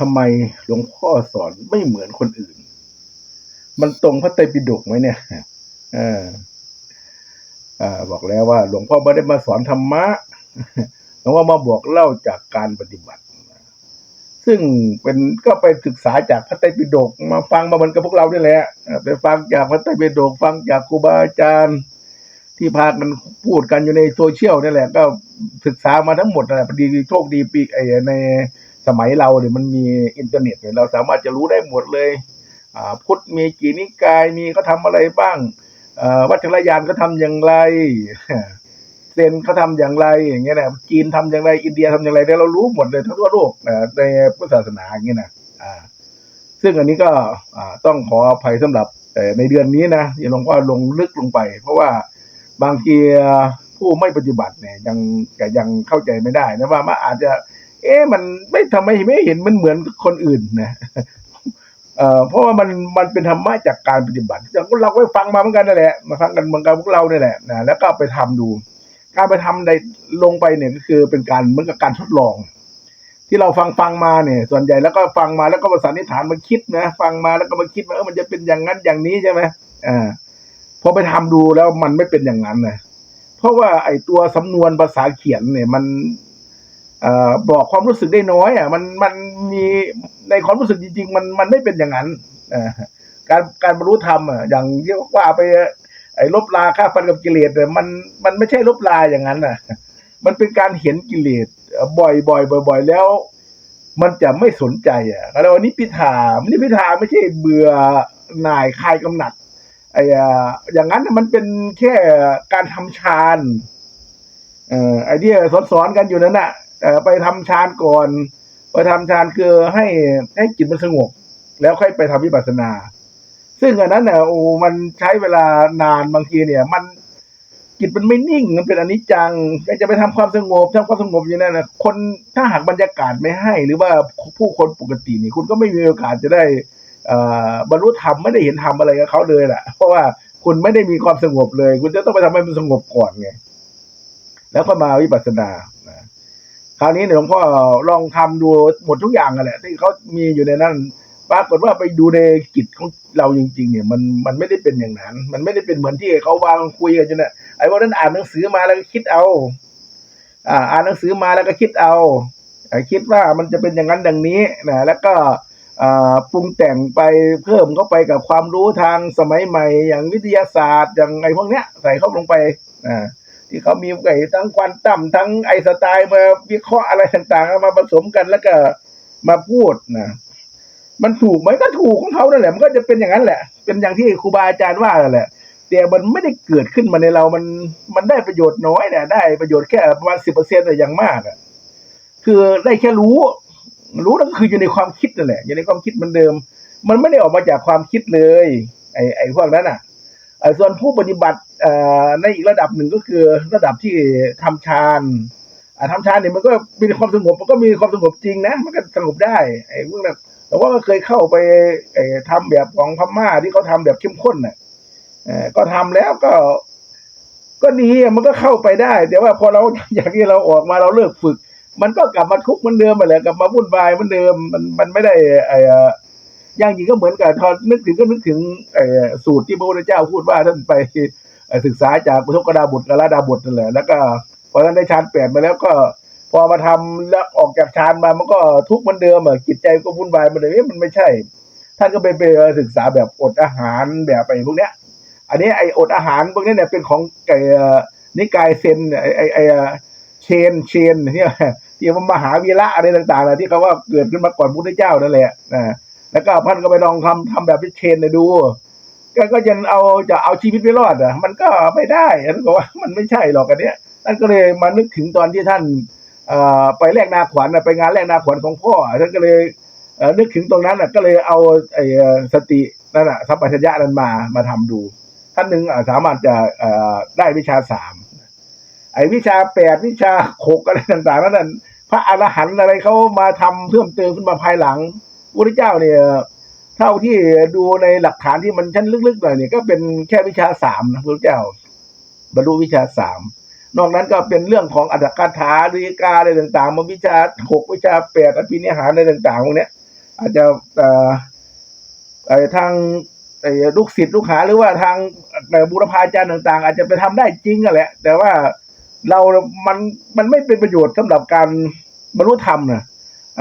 ทำไมหลวงพ่อสอนไม่เหมือนคนอื่น มันตรงพระไตรปิฎกไหมเนี่ยเอออ่าบอกแล้วว่า หลวงพ่อไม่ได้มาสอนธรรมะหลวงพ่อมาบอกเล่าจากการปฏิบัติ ซึ่งเป็นก็ไปศึกษาจากพระไตรปิฎกมาฟังมาเหมือนกับพวกเรานี่แหละเอ่อไปฟังจากพระไตรปิฎกฟังจากครูบาอาจารย์ ที่พากันพูดกันอยู่ในโซเชียลนี่แหละ ก็ศึกษามาทั้งหมดนั่นแหละพอดีโชคดีปีไอ้ใน สมัยเราเนี่ยมันมีอินเทอร์เน็ตเนี่ยเราสามารถจะรู้ได้หมดเลยพุทธมีกี่นิกายมีเขาทำอะไรบ้างวัชรยานเขาทำอย่างไรเซนเขาทำอย่างไรอย่างเงี้ยนะจีนทำอย่างไรอินเดียทำอย่างไรเนี่ยเรารู้หมดเลยทั้งทั่วโลกในพุทธศาสนาอย่างเงี้ยนะซึ่งอันนี้ก็ต้องขออภัยสำหรับในเดือนนี้นะอย่าลงพ่อลงลึกลงไป เพราะว่าบางทีผู้ไม่ปฏิบัติเนี่ยยังก็ยังเข้าใจไม่ได้นะว่ามันอาจจะ เอ๊ะมันไม่ทำไมไม่เห็นมันเหมือนคนอื่นนะเอ่อเพราะว่ามันมันเป็นธรรมะจากการปฏิบัติอย่างเราก็ไปฟังมาเหมือนกันนั่นแหละมาฟังกันเหมือนกันพวกเราเนี่ยแหละนะแล้วก็ไปทำดู การไปทำในลงไปเนี่ยก็คือเป็นการเหมือนกับการทดลอง ที่เราฟังฟังมาเนี่ย ส่วนใหญ่แล้วก็ฟังมาแล้วก็ประสานนิฐานมาคิดนะฟังมาแล้วก็มาคิดว่าเออมันจะเป็นอย่างนั้นอย่างนี้ใช่ไหมอ่าพอไปทำดูแล้วมันไม่เป็นอย่างนั้นนะเพราะว่าไอ้ตัวสำนวนภาษาเขียนเนี่ยมัน บอกความรู้สึกได้น้อยอะมันมันมีในความรู้สึกจริง ๆ มันมันไม่เป็นอย่างนั้นอการการบรรลุธรรมอะอย่างที่ว่าไปไอ้ลบลาค่าฟันกับกิเลสเนี่ยมันมันไม่ใช่ลบลาอย่างนั้นน่ะ มันเป็นการเห็นกิเลสบ่อยบ่อยบ่อยบ่อยแล้ว มันจะไม่สนใจอะแล้ววันนี้พิธามันิพิธาไม่ใช่เบื่อหน่ายคลายกำหนัดไอ้อะอย่างนั้นน่ะมันเป็นแค่การทำฌานเอ่อไอเดียสอนๆกันอยู่นั้นน่ะ ไปทำฌานก่อน ไปทำฌานคือให้ให้จิตมันสงบ แล้วค่อยไปทำวิปัสสนา ซึ่งอันนั้นเนี่ยโอ้มันใช้เวลานานบางทีเนี่ย มันจิตมันไม่นิ่งมันเป็นอนิจจังจะไปทำความสงบทำความสงบอย่างนั้นนะคนถ้าหากบรรยากาศไม่ให้ หรือว่าผู้คนปกตินี่คุณก็ไม่มีโอกาสจะได้อ่อบรรลุธรรมไม่ได้เห็นธรรมอะไรกับเขาเลยแหละเพราะว่าคุณไม่ได้มีความสงบเลย คุณจะต้องไปทำให้มันสงบก่อนไงแล้วก็มาวิปัสสนา คราวนี้เนี่ยหลวงพ่อลองทำดูหมดทุกอย่างกันแหละที่เขามีอยู่ในนั้นปรากฏว่าไปดูในกิจของเราจริง ๆ เนี่ย มันมันไม่ได้เป็นอย่างนั้น มันไม่ได้เป็นเหมือนที่เขาวางคุยกันอยู่เนี่ยไอ้พวกนั้นอ่านหนังสือมาแล้วก็คิดเอา อ่า อ่านหนังสือมาแล้วก็คิดเอาอ่าคิดว่ามันจะเป็นอย่างนั้นอย่างนี้นะแล้วก็ปรุงแต่งไปเพิ่มเข้าไปกับความรู้ทางสมัยใหม่ อย่างวิทยาศาสตร์อย่างไอ้พวกเนี้ยใส่เข้าลงไปอ่า ที่เขามีไอ้ทั้งควอนตัมทั้งไอสไตล์มาวิเคราะห์อะไรต่างๆมาผสมกันแล้วก็มาพูดนะมันถูกไหมก็ถูกของเขานั่นแหละ มันก็จะเป็นอย่างนั้นแหละ เป็นอย่างที่ครูบาอาจารย์ว่ากันแหละแต่มันไม่ได้เกิดขึ้นมาในเรา มัน มันได้ประโยชน์น้อยเนี่ย ได้ประโยชน์แค่ประมาณสิบเปอร์เซ็นต์แต่อย่างมากอะ คือได้แค่รู้ รู้นั่นก็คืออยู่ในความคิดนั่นแหละ อยู่ในความคิดมือนเดิม มันไม่ได้ออกมาจากความคิดเลย ไอ้ ไอ้พวกนั้นอะเอ่อส่วนผู้ปฏิบัติ ในอีกระดับหนึ่งก็คือระดับที่ทำฌานอ่าทำฌานเนี่ยมันก็มีความสงบมันก็มีความสงบจริงนะ มันก็สงบได้ไอ้พวกนั้นแต่ว่าก็เคยเข้าไปไอ้ทำแบบของพม่าที่เขาทำแบบเข้มข้นน่ะก็ทำแล้วก็ ก็ดีมันก็เข้าไปได้ แต่ว่าพอเราอย่างที่เราออกมาเราเลิกฝึก มันก็กลับมาทุกข์เหมือนเดิมไปเลยกลับมาวุ่นวายเหมือนเดิมมันมันไม่ได้ไอ้อย่างจริงก็เหมือนกับทอนนึกถึงก็นึกถึงเอ่อสูตรที่พระพุทธเจ้าพูดว่าท่านไป ศึกษาจากพุทธกดาบทกราดาบทนั่นแหละ แล้วก็พอท่านได้ฌานแปดมาแล้วก็ พอมาทำแล้วออกจากฌานมามันก็ทุกข์เหมือนเดิมอะจิตใจก็วุ่นวายเหมันเลยเอ๊ะมันไม่ใช่ ท่านก็ไปไปศึกษาแบบอดอาหารแบบไอ้พวกเนี้ย อันนี้ไอ้อดอาหารพวกนี้เนี่ยเป็นของไอ่นิกายเซนไอไอไอเชนเชนเนี่ยที่มันมหาวีระอะไรต่างๆนะที่เขาว่าเกิดขึ้นมาก่อนพระพุทธเจ้านั่นแหละนะแล้วก็พันก็ไปลองทำทำแบบเชนเนี่ยดู ก็ก็จะเอาจะเอาชีวิตไปรอดอะ มันก็ไม่ได้ท่านบอกว่ามันไม่ใช่หรอกอันเนี้ยท่านก็เลยมานึกถึงตอนที่ท่านอ่อไปแลกนาขวัญไปงานแลกนาขวัญของพ่อท่านก็เลยเอ่อนึกถึงตรงนั้นน่ะก็เลยเอาไอ้สตินั่นน่ะสัพพัญญะนั้นมามาทำดู ท่านหนึ่งอะสามารถจะอ่อได้วิชาสามไอ้วิชาแปดวิชาหกอะไรต่างๆ นั้นพระอรหันต์อะไรเขามาทำเพิ่มเติมขึ้นมาภายหลังพระพุทธเจ้าเนี่ย เท่าที่ดูในหลักฐานที่มันชั้นลึกๆหน่อยเนี่ยก็เป็นแค่วิชาสามนะพระเจ้า บรรลุวิชาสามนอกนั้นก็เป็นเรื่องของอัตถกถาดีกาอะไรต่างๆมาวิชาหกวิชาแปดอภินิหารอะไรต่างๆพวกนี้อาจจะเอ่ทางเอ่อลูกศิษย์ลูกหาหรือว่าทางบูรพาจารย์ต่าง ๆ อาจจะไปทำได้จริงอะแหละ แต่ว่าเรา มัน มันไม่เป็นประโยชน์สำหรับการบรรลุธรรมนะอะเ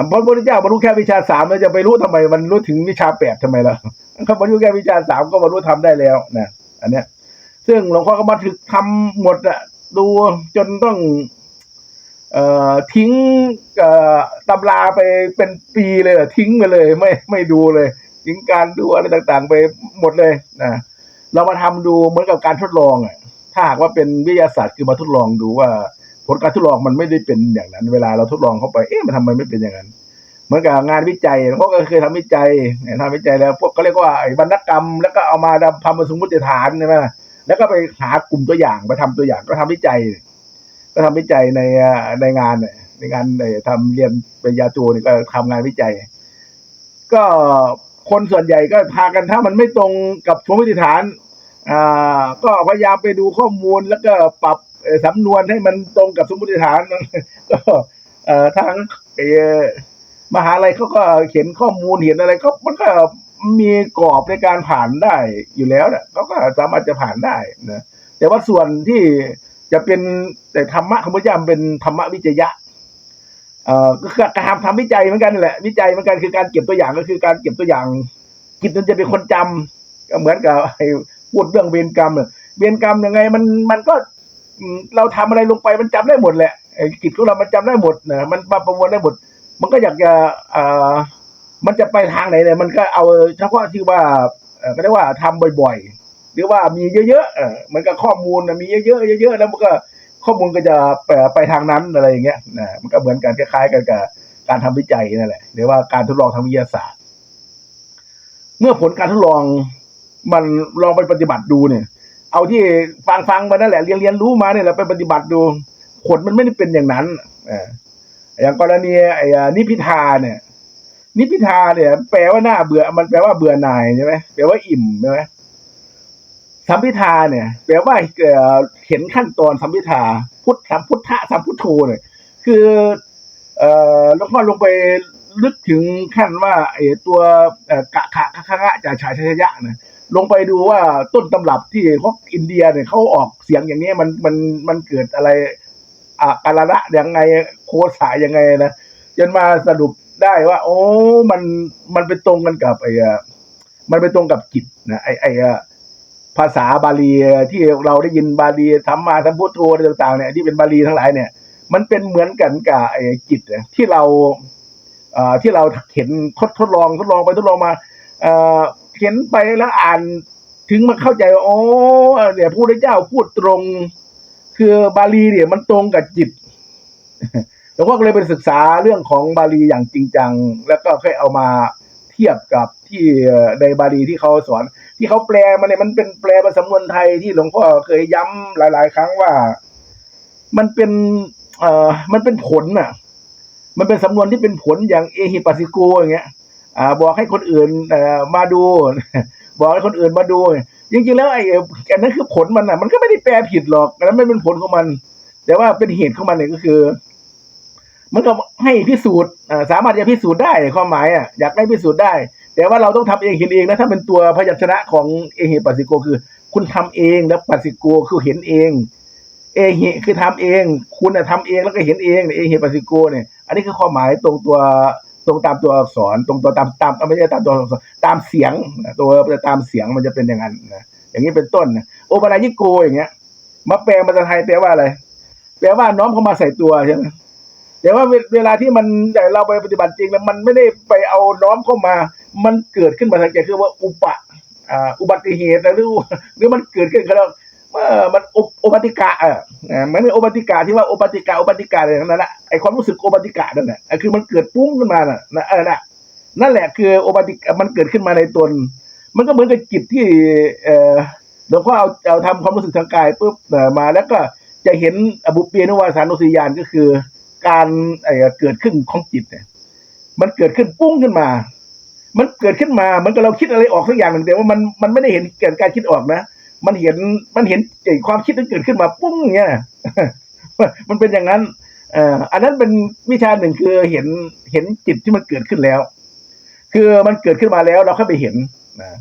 พราะพระพุทธเจ้าบรรลุแค่วิชาสามเราจะไปรู้ทำไมมันรู้ถึงวิชาแปดทำไมล่ะเขาบรรลุแค่วิชาสามก็บรรลุธรรมได้แล้วนะอันเนี้ย ซึ่งหลวงพ่อก็มาถึกทำหมดอะดูจนต้อง เอ่อทิ้งเอ่อตำราไปเป็นปีเลยเหรอทิ้งไปเลย ไม่ไม่ดูเลยทิ้งการดูอะไรต่างๆ ไปหมดเลยนะเรามาทำดูเหมือนกับการทดลองอะถ้าหากว่าเป็นวิทยาศาสตร์คือมาทดลองดูว่า ผลการทดลองมันไม่ได้เป็นอย่างนั้น เวลาเราทดลองเข้าไปเอ๊ะมันทำไมไม่เป็นอย่างนั้นเหมือนกับงานวิจัยพวกก็เคยทำวิจัยทำวิจัยแล้วพวกก็เรียกว่าไอ้วรรณกรรม แล้วก็เอามาทำมาสมมติฐานใช่ไหมแล้วก็ไปหากลุ่มตัวอย่างไปทำตัวอย่างก็ทำวิจัย ก็ทำวิจัยในในงานในงานในทำเรียนปริญญาโทนี่ก็ทำงานวิจัย ก็คนส่วนใหญ่ก็พากันถ้ามันไม่ตรงกับสมมติฐาน อ่า ก็พยายามไปดูข้อมูลแล้วก็ปรับ สำนวนให้มันตรงกับสมมติฐานก็ทางมหาลัยเขาก็เขียนข้อมูลเห็นอะไรก็มันก็มีกรอบในการผ่านได้อยู่แล้วเนี่ยเขาก็สามารถจะผ่านได้นะแต่ว่าส่วนที่จะเป็นแต่ธรรมะของพระเจ้ามันเป็นธรรมะวิจยะเอ่อก็คือการทำวิจัยเหมือนกันแหละ วิจัยเหมือนกันคือการเก็บตัวอย่างก็คือการเก็บตัวอย่างจิตมันจะเป็นคนจำก็เหมือนกับไอ้พูดเรื่องเวรกรรมเวียเวรกรรมยังไงมันมันก็ เราทำอะไรลงไปมันจำได้หมดแหละไอ้จิตของเรามันจำได้หมดนะมันมาประมวลได้หมด มันก็อยากจะอ่อมันจะไปทางไหนเนี่ยมันก็เอาเฉพาะที่ว่าเอ่อก็เรียกว่าทำบ่อยๆ หรือว่ามีเยอะๆเออมันก็ข้อมูลนะมีเยอะๆเยอะๆแล้วมันก็ข้อมูลก็จะไปไปทางนั้นอะไรอย่างเงี้ยนะมันก็เหมือนกันคล้ายๆกันกับการทำวิจัยนั่นแหละหรือว่าการทดลองทางวิทยาศาสตร์ เมื่อผลการทดลองมันลองไปปฏิบัติดูเนี่ย เอาที่ฟังฟังมานั่นแหละเรียนเรียนรู้มาเนี่ยเราไปปฏิบัติดูผลมันไม่ได้เป็นอย่างนั้นเอออย่างกรณีไอ้นิพิทาเนี่ย นิพิทาเนี่ย แปลว่าหน้าเบื่อ มันแปลว่าเบื่อหน่ายใช่ไหมแปลว่าอิ่มใช่ไหมสัมพิทาเนี่ย แปลว่าเห็นขั้นตอนสัมพิทา พุทธสัมพุทธะสัมพุทโธเนี่ย คือ เอ่อหลวงพ่อลงไปลึกถึงขั้นว่าไอ้ตัวกะขะคะคะจะชายชยะเนี่ย ลงไปดูว่าต้นตำรับที่พวกอินเดียเนี่ยเขาออกเสียงอย่างนี้มันมันมันเกิดอะไรอ่าการละยังไงโคสายยังไงนะจนมาสรุปได้ว่า โอ้มันมันไปตรงกันกับไอ้มันไปตรงกับจิตนะไอ้ไอ้ภาษาบาลีที่เราได้ยินบาลีธรรมาธรรมพุทโธอะไรต่างๆเนี่ยที่เป็นบาลีทั้งหลายเนี่ย มันเป็นเหมือนกันกับไอ้จิตที่เราอ่อที่เราเห็นทดทดลองทดลองไปทดลองมา เอ่อเห็นไปแล้วอ่านถึงมาเข้าใจว่าโอ้เนี่ยพระพุทธเจ้าพูดตรง คือบาลีเนี่ยมันตรงกับจิตหลวงพ่อก็เลยไปศึกษาเรื่องของบาลีอย่างจริงจัง แล้วก็ค่อยเอามาเทียบกับที่ในบาลีที่เขาสอน ที่เขาแปลมาเนี่ยมันเป็นแปลมาสำนวนไทยที่หลวงพ่อเคยย้ำหลาย ๆ ครั้งว่า มันเป็นเอ่อมันเป็นผลน่ะ มันเป็นสำนวนที่เป็นผลอย่างเอฮิปัสสิโกอย่างเงี้ย อ่าบอกให้คนอื่นเอ่อมาดู บอกให้คนอื่นมาดูจริงๆแล้วไอ้อันนั้นคือผลมันอะ มันก็ไม่ได้แปลผิดหรอกอันนั้นไม่เป็นผลของมัน แต่ว่าเป็นเหตุของมันเนี่ยก็คือ มันก็ให้พิสูจน์สามารถจะพิสูจน์ได้ความหมายอะอยากให้พิสูจน์ได้ แต่ว่าเราต้องทำเองเห็นเองนะถ้าเป็นตัวพยัญชนะของเอเฮปัสสิโกคือ คุณทำเองแล้วปัสสิโกคือเห็นเองเอเฮคือทำเอง คุณน่ะทำเองแล้วก็เห็นเองเนี่ยเอเฮปัสสิโกเนี่ย อันนี้คือความหมายตรงตัว ตรงตามตัวอักษร ตรงตัวตามตามไม่ใช่ตามตัวอักษรตามเสียงตัวตามเสียงมันจะเป็นอย่างนั้นนะอย่างนี้เป็นต้นนะโอปรายิโกอย่างเงี้ยมาแปลภาษาไทยแปลว่าอะไรแปลว่าน้อมเข้ามาใส่ตัวใช่ไหมแต่ว่าเวลาที่มันเราไปปฏิบัติจริงแล้วมันไม่ได้ไปเอาน้อมเข้ามา มันเกิดขึ้นมาทางใจคือว่าอุปะอุบัติเหตุหรือหรือมันเกิดขึ้นเขาเรียกเมันอุปอุบัติกะอะอ่ามันเป็นอุบัติกะที่ว่าอุบัติกะอุบัติกะอะไรนั่นแหละไอความรู้สึกอุบัติกะนั่นแหละอะคือมันเกิดปุ้งขึ้นมาน่ะนะเออน่ะนั่นแหละคืออุบัติกะมันเกิดขึ้นมาในตน มันก็เหมือนกับจิตที่ เอ่อหลวงพ่อเอาเอาทำความรู้สึกทางกายปุ๊บเอ่มา แล้วก็จะเห็นอบุเปียนุวาสานุสติญาณก็คือ การเอ่อเกิดขึ้นของจิตเนี่ย มันเกิดขึ้นปุ้งขึ้นมา มันเกิดขึ้นมาเหมันก็เราคิดอะไรออกสักอย่างหนึ่งแต่ว่ามันมันไม่ได้เห็นเกิดการคิดออกนะ มันเห็นมันเห็นไอ้ความคิดที่เกิดขึ้นมาปุ้งเงี้ยมันเป็นอย่างนั้นเอ่ออันนั้นเป็นวิชาหนึ่งคือเห็นเห็นจิตที่มันเกิดขึ้นแล้ว คือมันเกิดขึ้นมาแล้วเราค่อยไปเห็นนะ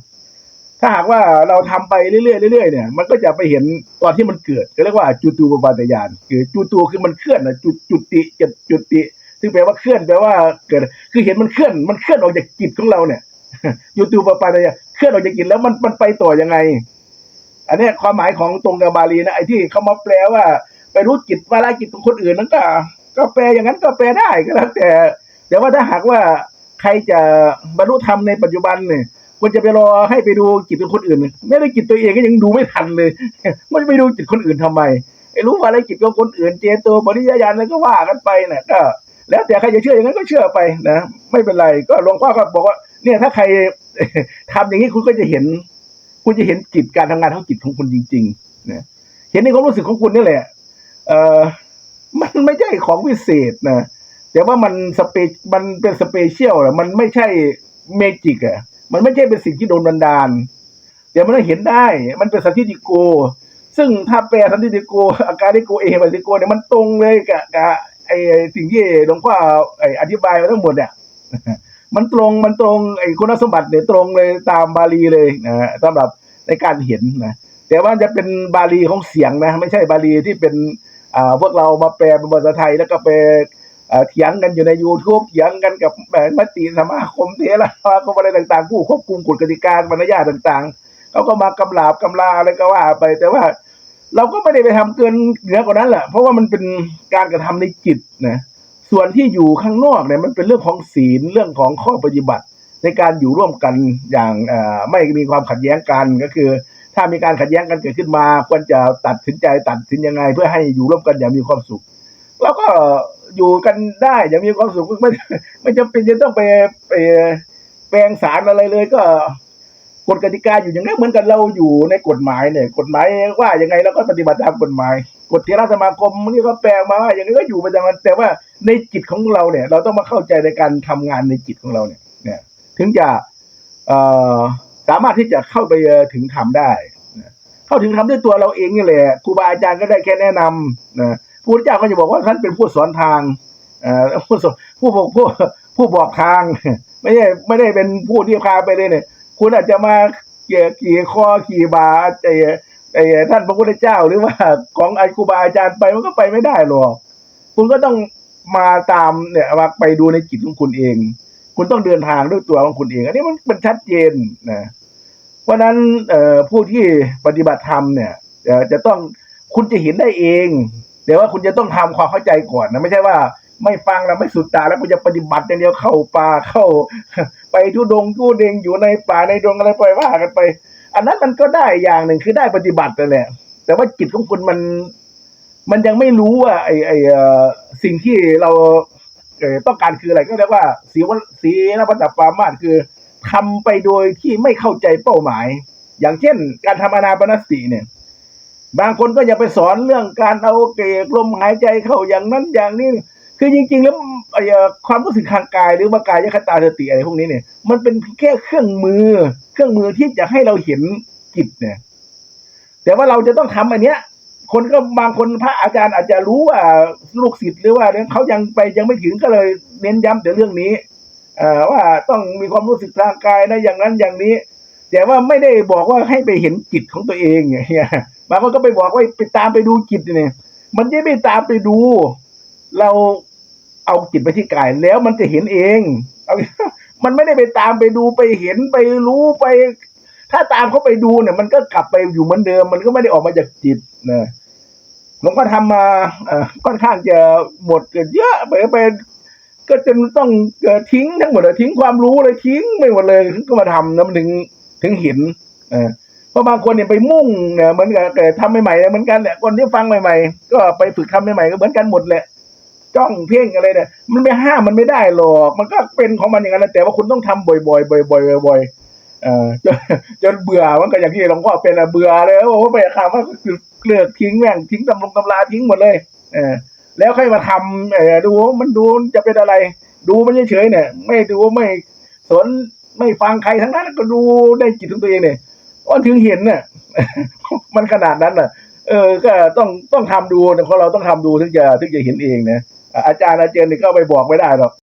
ถ้าหากว่าเราทำไปเรื่อยๆเรื่อยๆเนี่ยมันก็จะไปเห็นตอนที่มันเกิดเรียกว่าจุตูปปาตยานคือจุตูคือมันเคลื่อนนะจุจุติจุจุติ ซึ่งแปลว่าเคลื่อนแปลว่าเกิด คือเห็นมันเคลื่อนมันเคลื่อนออกจากจิตของเราเนี่ยจุตูปปาตยานเคลื่อนออกจากจิตแล้วมันมันไปต่อยังไง อันนี้ความหมายของตรงกับบาลีนะไอ้ที่เขามาแปลว่า ไปรู้จิตวาระจิตของคนอื่นนั้นก็ก็แปลอย่างนั้นก็แปลได้ก็แล้วแต่แต่ว่าถ้าหากว่าใครจะบรรลุธรรมในปัจจุบันเนี่ยควรจะไปรอให้ไปดูจิตของคนอื่น ไม่ได้จิตตัวเองก็ยังดูไม่ทันเลย มันไปดูจิตคนอื่นทำไมไอ้รู้ว่าอะไรจิตของคนอื่น เจโตปริยญาณอะไรก็ว่ากันไปเนี่ยก็ แล้วแต่ใครจะเชื่ออย่างนั้นก็เชื่อไปนะ ไม่เป็นไรก็หลวงพ่อก็บอกว่า เนี่ยถ้าใครทำอย่างนี้คุณก็จะเห็น คุณจะเห็นจิตการทำงานของจิตของคุณจริงๆนะเห็นในความรู้สึกของคุณนี่แหละเออมันไม่ใช่ของวิเศษนะแต่ว่ามันสเปมันเป็นสเปเชียลอะมันไม่ใช่เมจิกอะมันไม่ใช่เป็นสิ่งที่โดนบันดาลแต่มันเห็นได้ มันเป็นสันติโก ซึ่งถ้าแปลสันติโกอาการิโกเอปัสติโกเนี่ยมันตรงเลยกับกับไอ้สิ่งที่หลวงพ่อไอ้อธิบายมาทั้งหมดเนี่ยมันตรงมันตรงไอ้คุณสมบัติเนี่ยตรงเลยตามบาลีเลยนะสำหรับ ในการเห็นนะแต่ว่าจะเป็นบาลีของเสียงนะ ไม่ใช่บาลีที่เป็นอ่าพวกเรามาแปลเป็นภาษาไทยแล้วก็ไปเอ่อเถียงกันอยู่ใน YouTube เถียงกันกับแบบมติสมาคมเทระสมาคมอะไรต่างๆ ผู้ควบคุมกฎกติกาบรรยาต่างๆเขาก็มากำลาบกำลาอะไรก็ว่าไป แต่ว่าเราก็ไม่ได้ไปทำเกินเหนือกว่านั้นแหละเพราะว่ามันเป็นการกระทำในจิตนะส่วนที่อยู่ข้างนอกเนี่ยมันเป็นเรื่องของศีลเรื่องของข้อปฏิบัติ ในการอยู่ร่วมกันอย่างไม่มีความขัดแย้งกันก็คือ ถ้ามีการขัดแย้งกันเกิดขึ้นมา ควรจะตัดสินใจตัดสินยังไง เพื่อให้อยู่ร่วมกันอย่างมีความสุข แล้วก็อยู่กันได้อย่างมีความสุขไม่ไม่จำเป็นจะต้องไปไปแปลงสารอะไรเลยก็กฎกติกาอยู่อย่างนี้เหมือนกันเราอยู่ในกฎหมายเนี่ย กฎหมายว่ายังไงเราก็ปฏิบัติตามกฎหมายกฎเทรสมาคมนี่ก็แปลงมาว่าอย่างนี้ก็อยู่ไปตามนั้นแต่ว่าในจิตของเราเนี่ย เราต้องมาเข้าใจในการทำงานในจิตของเราเนี่ย ถึงจะสามารถที่จะเข้าไปถึงธรรมได้เข้าถึงธรรมด้วยตัวเราเองนี่แหละครูบาอาจารย์ก็ได้แค่แนะนำนะพระพุทธเจ้าก็จะบอกว่าท่านเป็นผู้สอนทางผู้สผู้บอกผู้ผู้บอกทาง ไม่ใช่ไม่ได้เป็นผู้ที่พาไปเลยเนี่ย คุณอาจจะมาเกี่ยขี่คอขี่บาไอ้ไอ้ท่านพระพุทธเจ้าหรือว่าของไอ้ครูบาอาจารย์ไปมันก็ไปไม่ได้หรอกคุณก็ต้องมาตามเนี่ยมาไปดูในจิตของคุณเอง คุณต้องเดินทางด้วยตัวของคุณเอง อันนี้มันเป็นชัดเจนนะเพราะนั้นเอ่อผู้ที่ปฏิบัติธรรมเนี่ยจะต้องคุณจะเห็นได้เองแต่ว่าคุณจะต้องทำความเข้าใจก่อนนะไม่ใช่ว่าไม่ฟังแล้วไม่สุดตาแล้วคุณจะปฏิบัติอย่างเดียวเข้าป่าเข้า ไปทุดงทุเดงอยู่ในป่าในดงอะไรไปว่ากันไป อันนั้นมันก็ได้อย่างหนึ่งคือได้ปฏิบัตินั่แหละ แต่ว่าจิตของคุณมัน มันยังไม่รู้ว่าไอไอเอ่อสิ่งที่เรา ต้องการคืออะไรก็เรียกว่าสีวสีนปัตตปรามาสคือทำไปโดยที่ไม่เข้าใจเป้าหมาย อย่างเช่น การทำอนาปนสติเนี่ย บางคนก็อย่าไปสอนเรื่องการเอาเกกลมหายใจเข้าอย่างนั้นอย่างนี้คือจริง ๆ แล้วไอ้ความรู้สึกทางกายหรือว่ากายคตาสติอะไรพวกนี้เนี่ย มันเป็นแค่เครื่องมือ เครื่องมือที่จะให้เราเห็นจิตเนี่ย แต่ว่าเราจะต้องทำอันเนี้ย คนก็บางคนพระอาจารย์อาจจะรู้ว่าลูกศิษย์หรือว่าเขายังไปยังไม่ถึงก็เลยเน้นย้ำแต่เรื่องนี้ว่าต้องมีความรู้สึกทางกายนะอย่างนั้นอย่างนี้ แต่ว่าไม่ได้บอกว่าให้ไปเห็นจิตของตัวเองเงี้ยบางคนก็ไปบอกว่าไปตามไปดูจิตเนี่ย มันจะไม่ตามไปดู เราเอาจิตไปที่กายแล้วมันจะเห็นเองเอามันไม่ได้ไปตามไปดูไปเห็นไปรู้ไป ถ้าตามเขาไปดูเนี่ย มันก็กลับไปอยู่เหมือนเดิม มันก็ไม่ได้ออกมาจากจิตนะ ผมก็ทำมาอค่อนข้างจะหมดกันเยอะไปไปก็จนต้องทิ้งทั้งหมดเลยทิ้งความรู้เลยทิ้งไม่หมดเลยก็มาทำนะมันถึงถึงเห็นเออเพราะบางคนเนี่ยไปมุ่งเนี่ยเหมือนกับแต่ทำใหม่ๆเนี่ยเหมือนกันแหละคนที่ฟังใหม่ ๆ ก็ไปฝึกทำใหม่ๆก็เหมือนกันหมดแหละจ้องเพ่งอะไรเนี่ยมันไม่ห้ามมันไม่ได้หรอก มันก็เป็นของมันอย่างนั้นแหละแต่ว่าคุณต้องทำบ่อยๆบ่อยๆบ่อยๆ เออจนเบื่อมันก็อย่างที่หลวงพ่อเป็นอะเบื่อเลยโอ้โหไปข่าวว่าคือเลิกทิ้งแม่งทิ้งตำลงตำราทิ้งหมดเลย เออ แล้วค่อยมาทำเออดูมันดูจะเป็นอะไร ดูมันเฉยๆเนี่ย ไม่ดูไม่สนไม่ฟังใครทั้งนั้นก็ดูในจิตของตัวเองเนี่ยวันถึงเห็นเนี่ยมันขนาดนั้นน่ะ เออ ก็ต้องต้องทำดูนะเพราะเราต้องทำดูถึงจะถึงจะเห็นเองนะอาจารย์อาจารย์นี่ก็ไปบอกไม่ได้หรอก